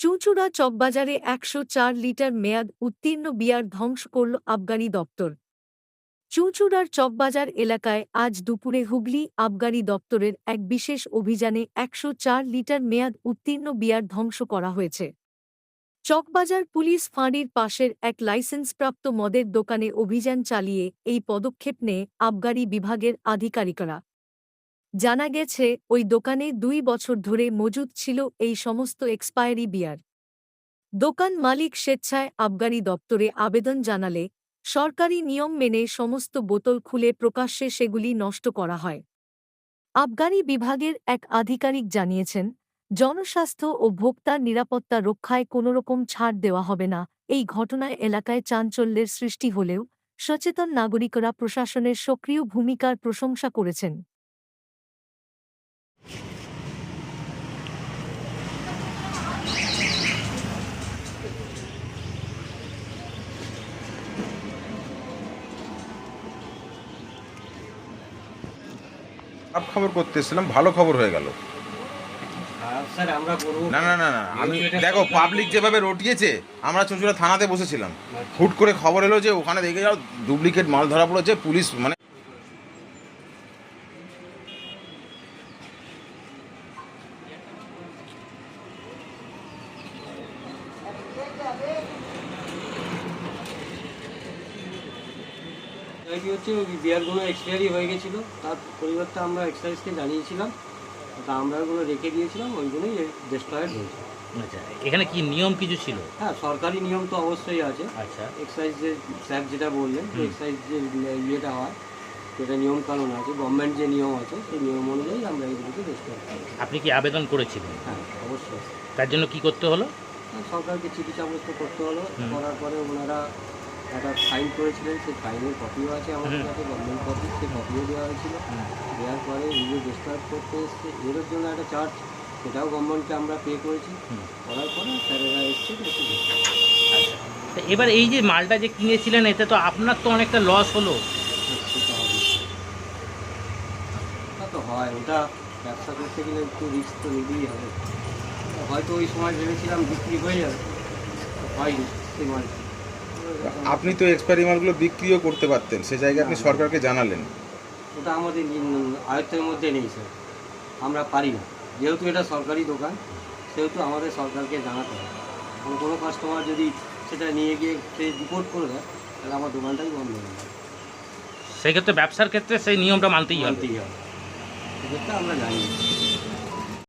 চুঁচুড়া চকবাজারে একশো চার লিটার মেয়াদ উত্তীর্ণ বিয়ার ধ্বংস করল আবগারি দপ্তর। চুঁচুড়ার চকবাজার এলাকায় আজ দুপুরে হুগলি আবগারি দপ্তরের এক বিশেষ অভিযানে একশো চার লিটার মেয়াদ উত্তীর্ণ বিয়ার ধ্বংস করা হয়েছে। চকবাজার পুলিশ ফাঁড়ির পাশের এক লাইসেন্সপ্রাপ্ত মদের দোকানে অভিযান চালিয়ে এই পদক্ষেপ নেয় আবগারি বিভাগের আধিকারিকরা। জানা গেছে, ওই দোকানে দুই বছর ধরে মজুদ ছিল এই সমস্ত এক্সপায়ারি বিয়ার। দোকান মালিক স্বেচ্ছায় আবগারি দপ্তরে আবেদন জানালে, সরকারি নিয়ম মেনে সমস্ত বোতল খুলে প্রকাশ্যে সেগুলি নষ্ট করা হয়। আবগারি বিভাগের এক আধিকারিক জানিয়েছেন, জনস্বাস্থ্য ও ভোক্তার নিরাপত্তা রক্ষায় কোনোরকম ছাড় দেওয়া হবে না। এই ঘটনায় এলাকায় চাঞ্চল্যের সৃষ্টি হলেও সচেতন নাগরিকরা প্রশাসনের সক্রিয় ভূমিকার প্রশংসা করেছেন। খারাপ খবর করতে এসেছিলাম ভালো খবর হয়ে গেল। করব না না না না আমি দেখো পাবলিক যেভাবে রটিয়েছে আমরা চুঁচুড়া থানাতে বসেছিলাম। হুট করে খবর এলো যে ওখানে দেখে যাও ডুপ্লিকেট মাল ধরা পড়েছে পুলিশ মানে এটি হচ্ছে বিয়ারগুলো এক্সপায়ারি হয়ে গেছিল। তার পরিবর্তে আমরা এক্সাইজকে জানিয়েছিলাম। তা আমরা ওগুলো রেখে দিয়েছিলাম ওইগুলোই ডিস্ট্রয়েড হয়েছে। আচ্ছা এখানে কি নিয়ম কিছু ছিল? হ্যাঁ সরকারি নিয়ম তো অবশ্যই আছে। আচ্ছা। এক্সাইজ যে স্যার যেটা বললেন যে এক্সাইজ যে ইয়েটা হয় সেটা নিয়ম কানুন আছে গভর্নমেন্ট যে নিয়ম আছে সেই নিয়ম অনুযায়ী আমরা এগুলোকে ডিস্ট্রয় করি। আপনি কি আবেদন করেছিলেন? হ্যাঁ অবশ্যই। তার জন্য কি করতে হলো? সরকারকে চাবস্থ করতে হলো। করার পরে ওনারা একটা ফাইন করেছিলেন সেই ফাইনের কপিও আছে আমাদের। কাছে গভর্নমেন্ট কপি সেই কপিও দেওয়া হয়েছিল। দেওয়ার পরে এগুলো ডিসকাউন্ট করতে এসছে এর জন্য একটা চার্জ সেটাও গভর্নমেন্টকে আমরা পে করেছি। করার পরে স্যারেরা এসছে এসে আচ্ছা। তো এবার এই যে মালটা যে কিনেছিলেন এতে তো আপনার তো অনেকটা লস হলো। হ্যাঁ, তো হয় ওটা ব্যবসা করতে গেলে একটু রিস্ক তো নিতেই হবে। হয়তো ওই সময় ভেবেছিলাম বিক্রি হয়ে যাবে হয়নি সেই মালটা। আপনি তো এক্সপায়ারি মালগুলো বিক্রিও করতে পারতেন সে জায়গায় আপনি সরকারকে জানালেন। ওটা আমাদের আয়ত্তের মধ্যে নেই স্যার আমরা পারি না। যেহেতু এটা সরকারি দোকান সেহেতু আমাদের সরকারকে জানাতে হবে। কোনো কোনো কাস্টমার যদি সেটা নিয়ে গিয়ে সে রিপোর্ট করে দেয় তাহলে আমার দোকানটাই বন্ধ হয়ে যাবে। সেক্ষেত্রে ব্যবসার ক্ষেত্রে সেই নিয়মটা মানতেই হবে। মানতেই হবে। সেক্ষেত্রে আমরা জানি না।